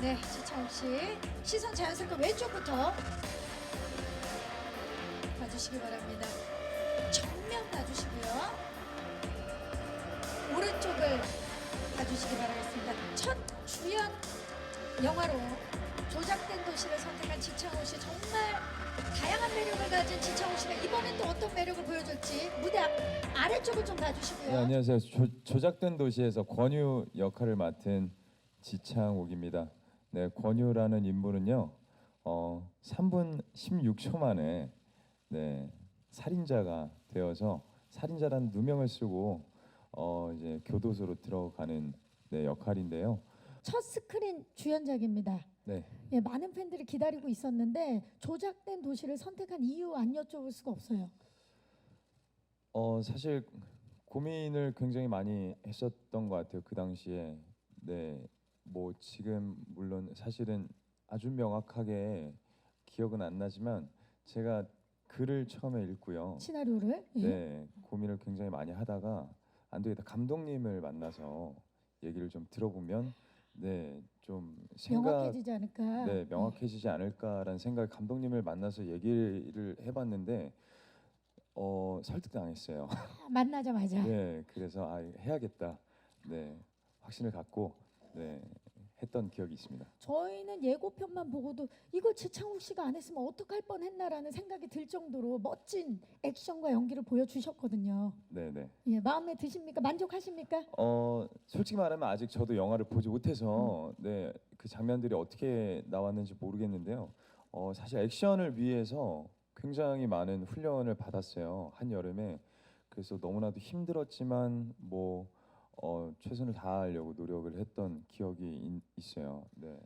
네, 지창욱 씨. 시선 자연스럽게 왼쪽부터 봐주시기 바랍니다. 정면 봐주시고요. 오른쪽을 봐주시기 바라겠습니다. 첫 주연 영화로 조작된 도시를 선택한 지창욱 씨 정말 다양한 매력을 가진 지창욱 씨가 이번엔 또 어떤 매력을 보여줄지 무대 앞, 아래쪽을 좀 봐주시고요. 네, 안녕하세요. 조, 조작된 도시에서 권유 역할을 맡은 지창욱입니다. 네, 권유라는 인물은요, 어, 3분 16초 만에 네, 살인자가 되어서 살인자라는 누명을 쓰고 어, 이제 교도소로 들어가는 네, 역할인데요. 첫 스크린 주연작입니다. 네, 예, 많은 팬들이 기다리고 있었는데 조작된 도시를 선택한 이유 안 여쭤볼 수가 없어요. 어, 사실 고민을 굉장히 많이 했었던 것 같아요. 그 당시에. 네, 뭐 지금 물론 사실은 아주 명확하게 기억은 안 나지만 제가 글을 처음에 읽고요. 시나리오를 예. 네, 고민을 굉장히 많이 하다가 안 되겠다. 감독님을 만나서 얘기를 좀 들어보면 네, 좀 생각 명확해지지 않을까. 네, 명확해지지 않을까라는 생각에 감독님을 만나서 얘기를 해봤는데 어, 설득당했어요. 아, 만나자마자 네, 그래서 아 해야겠다. 네, 확신을 갖고 네 했던 기억이 있습니다. 저희는 예고편만 보고도 이걸 지창욱 씨가 안 했으면 어떡할 뻔했나라는 생각이 들 정도로 멋진 액션과 연기를 보여주셨거든요. 네, 네. 예, 마음에 드십니까? 만족하십니까? 어 솔직히 말하면 아직 저도 영화를 보지 못해서 네 그 장면들이 어떻게 나왔는지 모르겠는데요. 어 사실 액션을 위해서 굉장히 많은 훈련을 받았어요 한 여름에 그래서 너무나도 힘들었지만 뭐 어, 최선을 다하려고 노력을 했던 기억이 있, 있어요. 네.